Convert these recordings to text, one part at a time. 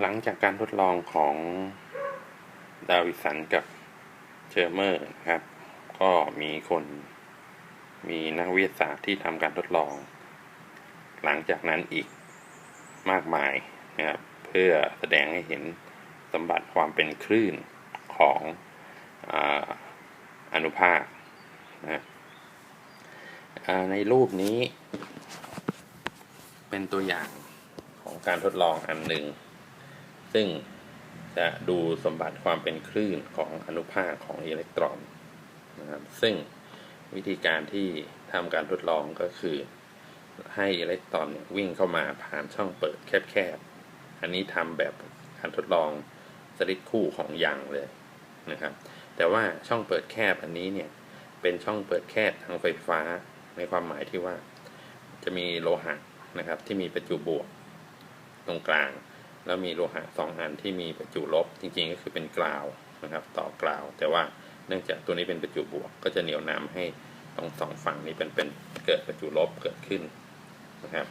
หลังจากการทดลองของดาวิสันกับเชอร์เมอร์นะครับ ก็มีคนมีนักวิทยาศาสตร์ที่ทำการทดลอง หลังจากนั้นอีกมากมายนะครับ เพื่อแสดงให้เห็นสมบัติความเป็นคลื่นของออนุภาคนะในรูปนี้ เป็นตัวอย่างของการทดลองอันหนึ่ง ซึ่งจะดูสมบัติความเป็นคลื่นของอนุภาคของอิเล็กตรอนนะครับซึ่งวิธีการที่ทำการทดลองก็คือ ให้อิเล็กตรอนวิ่งเข้ามาผ่านช่องเปิดแคบๆ อันนี้ทำแบบการทดลองสลิดคู่ของยางเลยนะครับ แต่ว่าช่องเปิดแคบอันนี้เนี่ยเป็นช่องเปิดแคบทางไฟฟ้าในความหมายที่ว่า จะมีโลหะนะครับที่มีประจุบวกตรงกลาง แล้วมีโลหะสองอันที่มีประจุลบ จริงๆก็คือเป็นกราวนะครับ ต่อกราว แต่ว่าเนื่องจากตัวนี้เป็นประจุบวก ก็จะเหนี่ยวนำให้ตรงสองฝั่งนี้เป็นเป็นเกิดประจุลบเกิดขึ้นนะครับ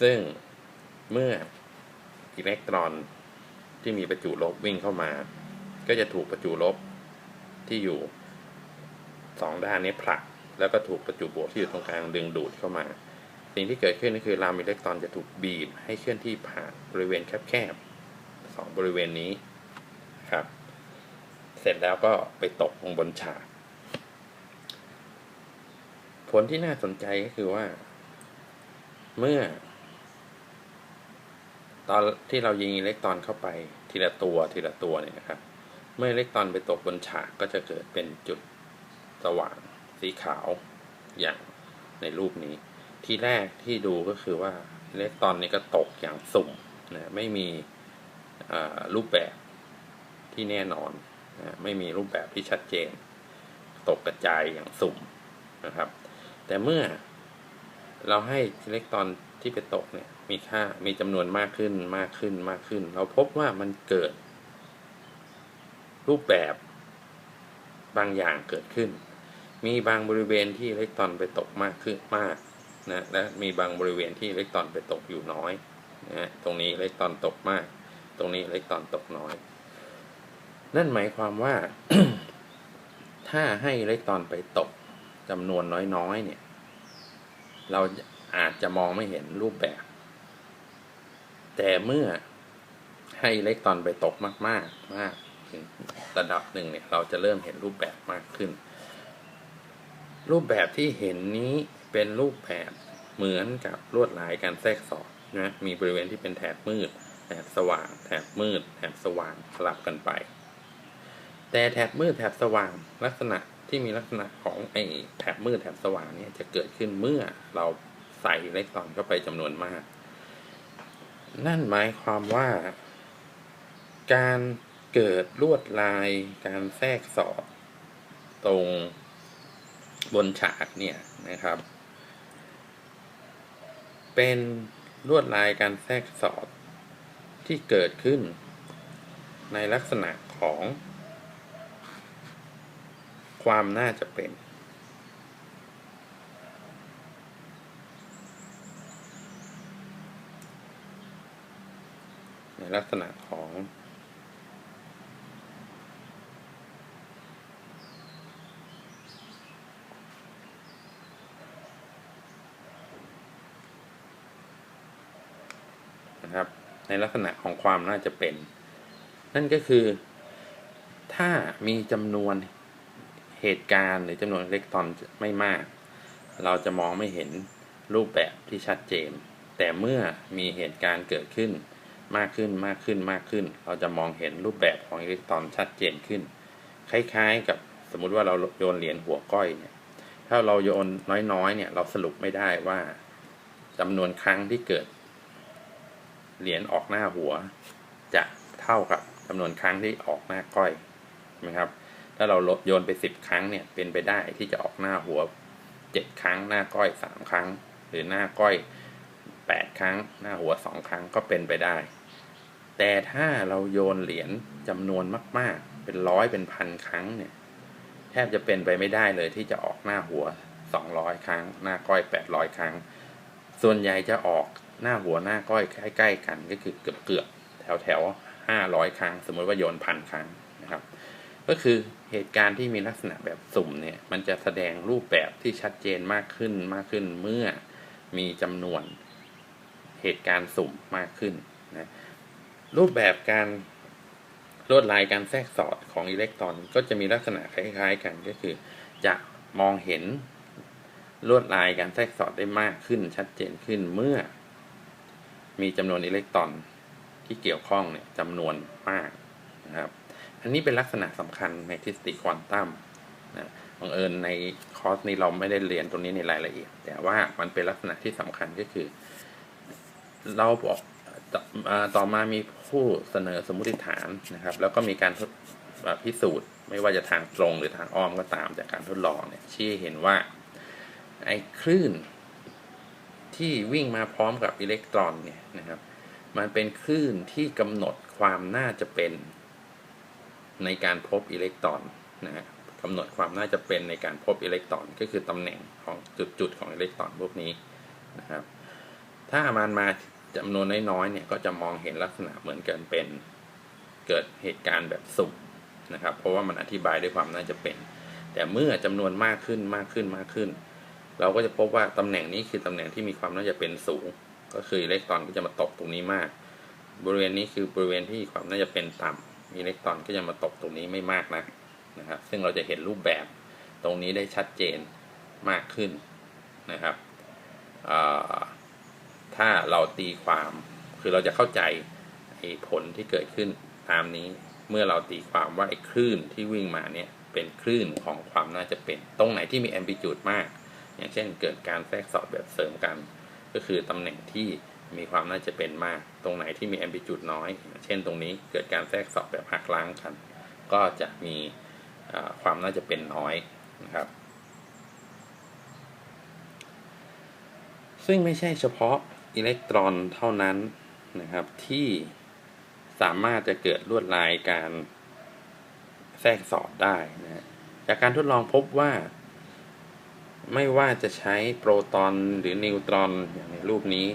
ซึ่งเมื่ออิเล็กตรอนที่มีประจุลบวิ่งเข้ามา ก็จะถูกประจุลบที่อยู่สองด้านนี้ผลัก แล้วก็ถูกประจุบวกที่อยู่ตรงกลางดึงดูดเข้ามา สิ่งที่เกิดขึ้นก็คือลามอิเล็กตรอนจะถูกบีบให้เคลื่อนที่ผ่านบริเวณแคบๆสองบริเวณนี้ครับ เสร็จแล้วก็ไปตกลงบนฉาก ผลที่น่าสนใจก็คือว่า เมื่อ ตอนที่เรายิงอิเล็กตรอนเข้าไปทีละตัวทีละตัวเนี่ยนะครับ เมื่ออิเล็กตรอนไปตกบนฉากก็จะเกิดเป็นจุดสว่างสีขาวอย่างในรูปนี้ ที่แรกที่ดูก็คือว่าอิเล็กตรอนนี้ก็ตกอย่างสุ่มนะไม่มีรูปแบบที่แน่นอนนะไม่มีรูปแบบที่ชัดเจน ตกกระจายอย่างสุ่มนะครับ แต่เมื่อเราให้อิเล็กตรอนที่ไปตกเนี่ยมีค่ามีจำนวนมากขึ้นมากขึ้นมากขึ้น เราพบว่ามันเกิด รูปแบบบางอย่างเกิดขึ้น มีบางบริเวณที่อิเล็กตรอนไปตกมากขึ้นมาก นะและมีบางบริเวณที่อิเล็กตรอนไปตกอยู่น้อยนะตรงนี้อิเล็กตรอนตกมาก ตรงนี้อิเล็กตรอนตกน้อย นั่นหมายความว่า ถ้าให้อิเล็กตรอนไปตกจำนวนน้อยๆเนี่ย เราอาจจะมองไม่เห็นรูปแบบ แต่เมื่อให้อิเล็กตรอนไปตกมากๆมากถึงระดับหนึ่งเนี่ย เราจะเริ่มเห็นรูปแบบมากขึ้น รูปแบบที่เห็นนี้ เป็นรูปแบบเหมือนกับลวดลายการแทรกสอดนะมีบริเวณที่เป็นแถบมืด แถบสว่าง แถบมืด แถบสว่างสลับกันไป แต่แถบมืดแถบสว่างลักษณะที่มีลักษณะของไอ้แถบมืดแถบสว่างเนี่ยจะเกิดขึ้นเมื่อเราใส่อิเล็กตรอนเข้าไปจำนวนมาก นั่นหมายความว่า การเกิดลวดลาย การแทรกสอดตรงบนฉากเนี่ยนะครับ เป็นลวดลายการแทรกสอดที่เกิดขึ้น ในลักษณะของ ความน่าจะเป็น ในลักษณะของนะครับ ในลักษณะของความน่าจะเป็น นั่นก็คือ ถ้ามีจำนวนเหตุการณ์หรือจำนวนอิเล็กตรอนไม่มาก เราจะมองไม่เห็นรูปแบบที่ชัดเจน แต่เมื่อมีเหตุการณ์เกิดขึ้นมากขึ้นมากขึ้นมากขึ้น เราจะมองเห็นรูปแบบของอิเล็กตรอนชัดเจนขึ้น คล้ายๆกับสมมุติว่าเราโยนเหรียญหัวก้อยเนี่ย ถ้าเราโยนน้อยๆเนี่ยเราสรุปไม่ได้ว่าจำนวนครั้งที่เกิด เหรียญออกหน้าหัว จะเท่ากับจำนวนครั้งที่ออกหน้าก้อยนะครับ ถ้าเราลดโยนไปสิบครั้งเนี่ยเป็นไปได้ที่จะออกหน้าหัวเจ็ดครั้ง หน้าก้อยสามครั้ง หรือหน้าก้อยแปดครั้ง หน้าหัวสองครั้งก็เป็นไปได้ แต่ถ้าเราโยนเหรียญจำนวนมาก ๆ เป็นร้อยเป็นพันครั้งเนี่ยแทบจะเป็นไปไม่ได้เลยที่จะออกหน้าหัวสองร้อยครั้ง หน้าก้อยแปดร้อยครั้ง ส่วนใหญ่จะออก หน้าหัวหน้าก้อยใกล้ๆกันก็คือเกือบเกือบแถวแถวห้าร้อยครั้ง สมมติว่าโยนพันครั้งนะครับ ก็คือเหตุการณ์ที่มีลักษณะแบบสุ่มเนี่ยมันจะแสดงรูปแบบที่ชัดเจนมากขึ้นมากขึ้นเมื่อมีจำนวนเหตุการณ์สุ่มมากขึ้นนะรูปแบบการลวดลายการแทรกสอดของอิเล็กตรอนก็จะมีลักษณะคล้าย ๆ กันก็คือ จะมองเห็นลวดลายการแทรกสอดได้มากขึ้นชัดเจนขึ้นเมื่อ มีจำนวนอิเล็กตรอนที่เกี่ยวข้องเนี่ยจำนวนมากนะครับ อันนี้เป็นลักษณะสำคัญในทฤษฎีควอนตัมนะบังเอิญในคอร์สนี้เราไม่ได้เรียนตรงนี้ในรายละเอียด แต่ว่ามันเป็นลักษณะที่สำคัญก็คือ เราบอกต่อมามีผู้เสนอสมมติฐานนะครับ แล้วก็มีการทดพิสูจน์ ไม่ว่าจะทางตรงหรือทางอ้อมก็ตามจากการทดลองเนี่ยชี้เห็นว่าไอ้คลื่น ที่วิ่งมาพร้อมกับอิเล็กตรอนเนี่ยนะครับ มันเป็นคลื่นที่กำหนดความน่าจะเป็นในการพบอิเล็กตรอนนะฮะกำหนดความน่าจะเป็นในการพบอิเล็กตรอน ก็คือตำแหน่งของจุดๆของอิเล็กตรอนพวกนี้นะครับ ถ้ามันมาจำนวนน้อยๆเนี่ยก็จะมองเห็นลักษณะเหมือนกันเป็นเกิดเหตุการณ์แบบสุ่มนะครับ เพราะว่ามันอธิบายด้วยความน่าจะเป็น แต่เมื่อจำนวนมากขึ้นมากขึ้นมากขึ้น เราก็จะพบว่าตำแหน่งนี้คือตำแหน่งที่มีความน่าจะเป็นสูง ก็คืออิเล็กตรอนก็จะมาตกตรงนี้มาก บริเวณนี้คือบริเวณที่ความน่าจะเป็นต่ำอิเล็กตรอนก็จะมาตกตรงนี้ไม่มากนะนะครับ ซึ่งเราจะเห็นรูปแบบตรงนี้ได้ชัดเจนมากขึ้นนะครับถ้าเราตีความคือเราจะเข้าใจผลที่เกิดขึ้นตามนี้เมื่อเราตีความว่าไอ้คลื่นที่วิ่งมาเนี่ยเป็นคลื่นของความน่าจะเป็น ตรงไหนที่มีแอมพลิจูดมาก อย่างเช่นเกิดการแทรกสอดแบบเสริมกัน ก็คือตำแหน่งที่มีความน่าจะเป็นมาก ตรงไหนที่มีแอมพลิจูดน้อย เช่นตรงนี้เกิดการแทรกสอดแบบหักล้างกัน ก็จะมีความน่าจะเป็นน้อยนะครับ ซึ่งไม่ใช่เฉพาะอิเล็กตรอนเท่านั้นนะครับที่สามารถจะเกิดลวดลายการแทรกสอดได้นะจากการทดลองพบว่า ไม่ว่าจะใช้โปรตอนหรือนิวตรอนอย่างในรูปนี้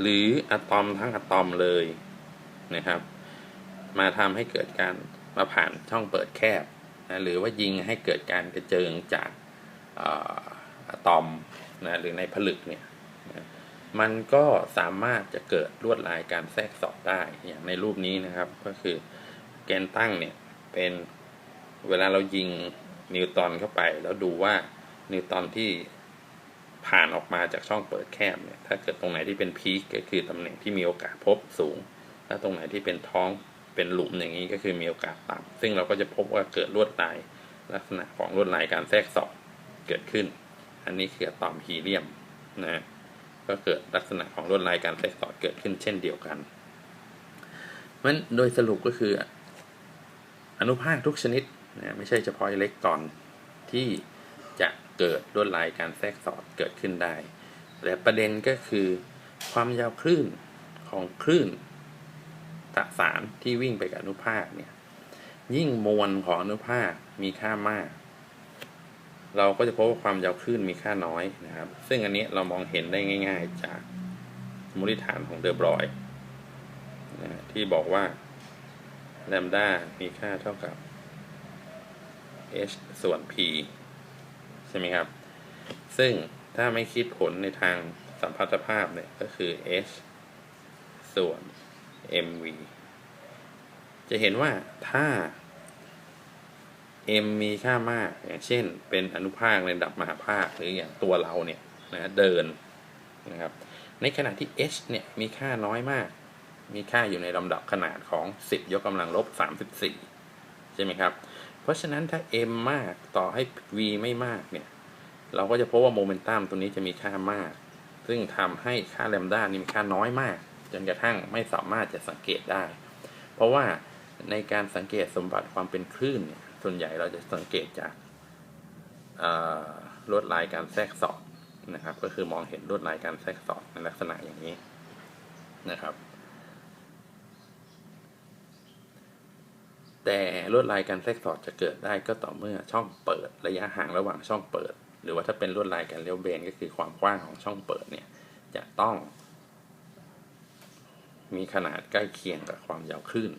หรืออะตอมทั้งอะตอมเลยนะครับ มาทำให้เกิดการมาผ่านช่องเปิดแคบนะหรือว่ายิงให้เกิดการกระเจิงจากอะตอมนะหรือในผลึกเนี่ยมันก็สามารถจะเกิดลวดลายการแทรกสอดได้อย่างในรูปนี้นะครับ ก็คือแกนตั้งเนี่ยเป็นเวลาเรายิงนิวตรอนเข้าไป แล้วดูว่า นิวตอนที่ผ่านออกมาจากช่องเปิดแคบเนี่ย ถ้าเกิดตรงไหนที่เป็นพีคก็คือตำแหน่งที่มีโอกาสพบสูง ถ้าตรงไหนที่เป็นท้องเป็นหลุมอย่างนี้ก็คือมีโอกาสต่ำซึ่งเราก็จะพบว่าเกิดลวดลายลักษณะของลวดลายการแทรกสอดเกิดขึ้น อันนี้คืออะตอมฮีเลียมนะก็เกิดลักษณะของลวดลายการแทรกสอดเกิดขึ้นเช่นเดียวกันเพราะฉะนั้นโดยสรุปก็คือ อนุภาคทุกชนิดนะไม่ใช่เฉพาะอิเล็กตรอนที่ เกิดลวดลายการแทรกสอดเกิดขึ้นได้ และประเด็นก็คือ ความยาวคลื่นของคลื่นตสารที่วิ่งไปกับอนุภาคเนี่ย ยิ่งมวลของอนุภาคมีค่ามาก เราก็จะพบว่าความยาวคลื่นมีค่าน้อยนะครับ ซึ่งอันนี้เรามองเห็นได้ง่าย ๆ จากสมมติฐานของเดอบรอยนะที่บอกว่าแลมด้ามีค่าเท่ากับ h ส่วน p ใช่ไหมครับ ซึ่งถ้าไม่คิดผลในทางสัมพัทธภาพเนี่ยก็คือ h ส่วน mv จะเห็นว่าถ้า m มีค่ามาก อย่างเช่น เป็นอนุภาคในระดับมหาภาคหรืออย่างตัวเราเนี่ยนะเดินนะครับ ในขณะที่ h เนี่ยมีค่าน้อยมาก มีค่าอยู่ในลำดับขนาดของ 10 ยกกำลังลบ 34 ใช่ไหมครับ ราะฉะนั้นถ้า m มากต่อให้ v ไม่มากเนี่ย เราก็จะพบว่าโมเมนตัมตัวนี้จะมีค่ามาก ซึ่งทำให้ค่าแลมด้านี่มีค่าน้อยมาก จนกระทั่งไม่สามารถจะสังเกตได้ เพราะว่าในการสังเกตสมบัติความเป็นคลื่นเนี่ยส่วนใหญ่เราจะสังเกตจากลวดลายการแทรกสอดนะครับ ก็คือมองเห็นลวดลายการแทรกสอดในลักษณะอย่างนี้นะครับ แต่ลวดลายการแทรกสอดจะเกิดได้ก็ต่อเมื่อช่องเปิดระยะห่างระหว่างช่องเปิด หรือว่าถ้าเป็นลวดลายการเลี้ยวเบนก็คือความกว้างของช่องเปิดเนี่ยจะต้อง มีขนาดใกล้เคียงกับความยาวคลื่น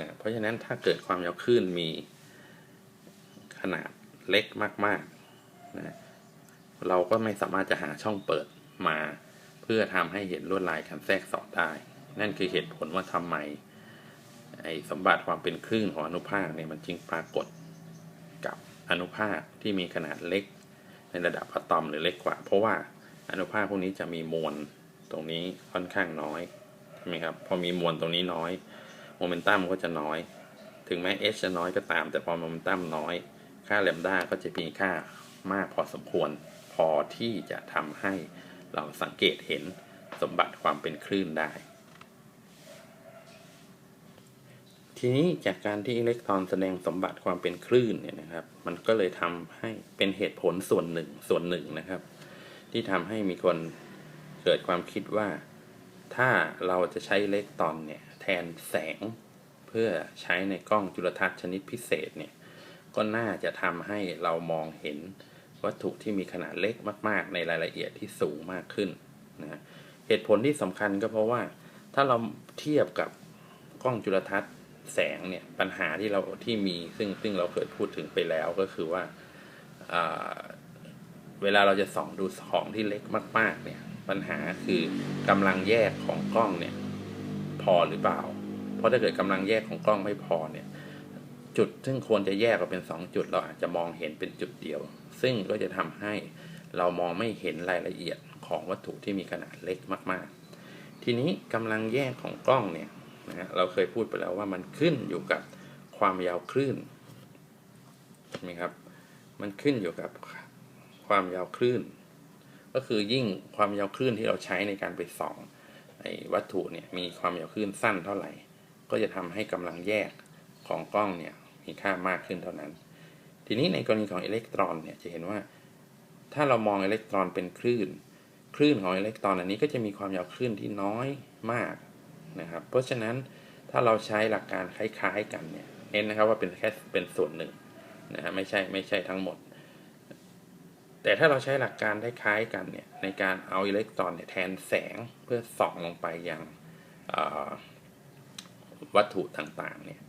นะเพราะฉะนั้นถ้าเกิดความยาวคลื่นมีขนาดเล็กมากๆนะเราก็ไม่สามารถจะหาช่องเปิดมา เพื่อทำให้เห็นลวดลายการแทรกสอดได้ นั่นคือเหตุผลว่าทำไม ไอสมบัติความเป็นคลื่นของอนุภาคเนี่ยมันจึงปรากฏกับอนุภาคที่มีขนาดเล็ก ในระดับอะตอมหรือเล็กกว่า เพราะว่าอนุภาคพวกนี้จะมีมวลตรงนี้ค่อนข้างน้อยใช่ไหมครับพอมีมวลตรงนี้น้อยโมเมนตัมก็จะน้อย ถึงแม้ h จะน้อยก็ตาม แต่พอโมเมนตัมน้อย ค่าแลมด้าก็จะมีค่ามากพอสมควรพอที่จะทำให้เราสังเกตเห็นสมบัติความเป็นคลื่นได้ ทีนี้จากการที่อิเล็กตรอนแสดงสมบัติความเป็นคลื่นเนี่ยนะครับ มันก็เลยทำให้เป็นเหตุผลส่วนหนึ่งส่วนหนึ่งนะครับ ที่ทำให้มีคนเกิดความคิดว่า ถ้าเราจะใช้อิเล็กตรอนเนี่ยแทนแสงเพื่อใช้ในกล้องจุลทรรศน์ชนิดพิเศษเนี่ยก็น่าจะทำให้เรามองเห็นวัตถุที่มีขนาดเล็กมาก ๆ ในรายละเอียดที่สูงมากขึ้นนะเหตุผลที่สำคัญก็เพราะว่า ถ้าเราเทียบกับกล้องจุลทรรศน์ แสงเนี่ยปัญหาที่เราที่มีซึ่งซึ่งเราเคยพูดถึงไปแล้วก็คือว่าเวลาเราจะส่องดูของที่เล็กมาก ๆ เนี่ย ปัญหาคือกำลังแยกของกล้องเนี่ย พอหรือเปล่า เพราะถ้าเกิดกำลังแยกของกล้องไม่พอเนี่ย จุดซึ่งควรจะแยกออกเป็น2จุด เราอาจจะมองเห็นเป็นจุดเดียว ซึ่งก็จะทำให้เรามองไม่เห็นรายละเอียดของวัตถุที่มีขนาดเล็กมาก ๆ ทีนี้กำลังแยกของกล้องเนี่ย นะฮะเราเคยพูดไปแล้วว่ามันขึ้นอยู่กับความยาวคลื่นใช่ไหมครับ มันขึ้นอยู่กับความยาวคลื่น ก็คือยิ่งความยาวคลื่นที่เราใช้ในการไปส่องไอ้วัตถุเนี่ยมีความยาวคลื่นสั้นเท่าไหร่ ก็จะทำให้กำลังแยกของกล้องเนี่ยมีค่ามากขึ้นเท่านั้น ทีนี้ในกรณีของอิเล็กตรอนเนี่ยจะเห็นว่า ถ้าเรามองอิเล็กตรอนเป็นคลื่น คลื่นของอิเล็กตรอนอันนี้ก็จะมีความยาวคลื่นที่น้อยมาก นะครับ เพราะฉะนั้นถ้าเราใช้หลักการคล้ายๆกันเนี่ยเน้นนะครับว่าเป็นแค่เป็นส่วนหนึ่งนะฮะไม่ใช่ไม่ใช่ทั้งหมด แต่ถ้าเราใช้หลักการคล้ายๆกันเนี่ยในการเอาอิเล็กตรอนเนี่ยแทนแสงเพื่อส่องลงไปยังวัตถุต่างๆเนี่ย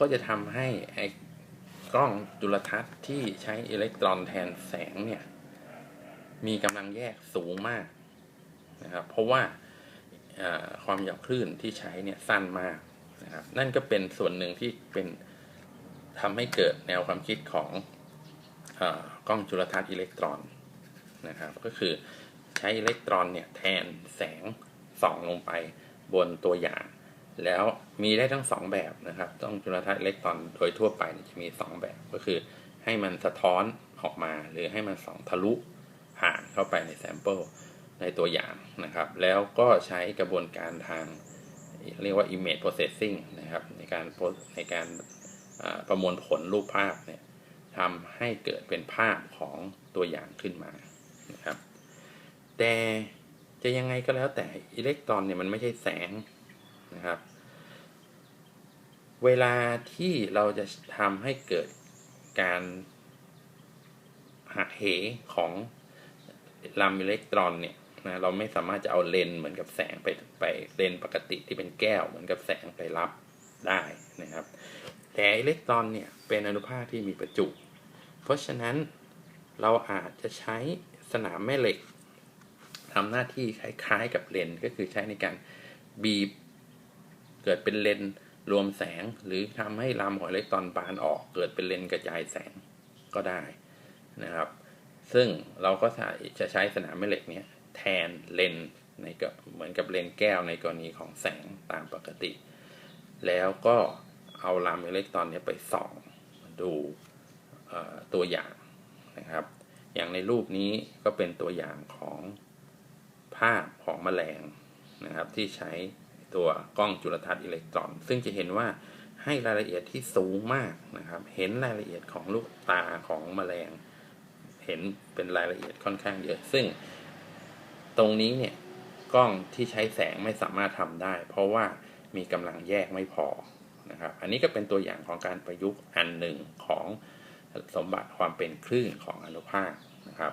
ก็จะทำให้ไอ้กล้องจุลทรรศน์ที่ใช้อิเล็กตรอนแทนแสงเนี่ยมีกำลังแยกสูงมากนะครับเพราะว่า ความยาวคลื่นที่ใช้เนี่ยสั้นมากนะครับนั่นก็เป็นส่วนหนึ่งที่เป็นทำให้เกิดแนวความคิดของอกล้องจุลทรรศน์อิเล็กตรอนนะครับ ก็คือใช้อิเล็กตรอนเนี่ยแทนแสงส่องลงไปบนตัวอย่าง แล้วมีได้ทั้ง 2 แบบนะครับ ต้องจุลทรรศน์อิเล็กตรอนโดยทั่วไปจะมี 2 แบบก็คือให้มันสะท้อนออกมา หรือให้มันส่องทะลุผ่านเข้าไปในแซมเปิล ในตัวอย่างนะครับ แล้วก็ใช้กระบวนการทางเรียกว่า image processing นะครับ ในการในการประมวลผลรูปภาพเนี่ยทำให้เกิดเป็นภาพของตัวอย่างขึ้นมานะครับ แต่จะยังไงก็แล้วแต่อิเล็กตรอนเนี่ยมันไม่ใช่แสงนะครับ เวลาที่เราจะทำให้เกิดการหักเหของลำอิเล็กตรอนเนี่ย นะเราไม่สามารถจะเอาเลนเหมือนกับแสงไปไปเลนปกติที่เป็นแก้วเหมือนกับแสงไปรับได้นะครับ แต่อิเล็กตรอนเนี่ยเป็นอนุภาคที่มีประจุ เพราะฉะนั้นเราอาจจะใช้สนามแม่เหล็กทำหน้าที่คล้ายๆกับเลนก็คือใช้ในการบีบเกิดเป็นเลนรวมแสงหรือทำให้ลำของอิเล็กตรอนบานออก เกิดเป็นเลนกระจายแสงก็ได้นะครับ ซึ่งเราก็จะใช้สนามแม่เหล็กนี้ แทนเลนในก็เหมือนกับเลนแก้วในกรณีของแสงตามปกติ แล้วก็เอาลำอิเล็กตรอนนี้ไปส่องดูตัวอย่างนะครับ อย่างในรูปนี้ก็เป็นตัวอย่างของภาพของแมลงนะครับ ที่ใช้ตัวกล้องจุลทรรศน์อิเล็กตรอน ซึ่งจะเห็นว่าให้รายละเอียดที่สูงมากนะครับ เห็นรายละเอียดของลูกตาของแมลง เห็นเป็นรายละเอียดค่อนข้างเยอะ ซึ่ง ตรงนี้เนี่ยกล้องที่ใช้แสงไม่สามารถทำได้ เพราะว่ามีกำลังแยกไม่พอนะครับ อันนี้ก็เป็นตัวอย่างของการประยุกต์อันหนึ่งของสมบัติความเป็นคลื่นของอนุภาคนะครับ